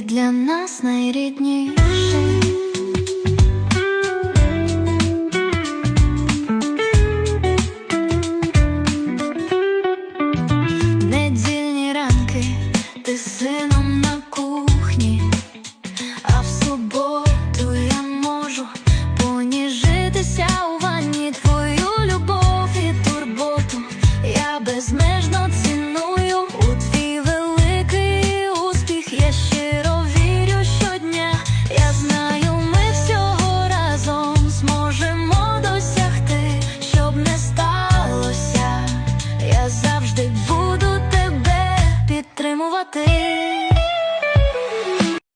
для нас найрідніший. Ранки, ти сином на кухні, а в суботу я можу поніжитися у ванні твою любов і турботу. Безмежно ціную nothing.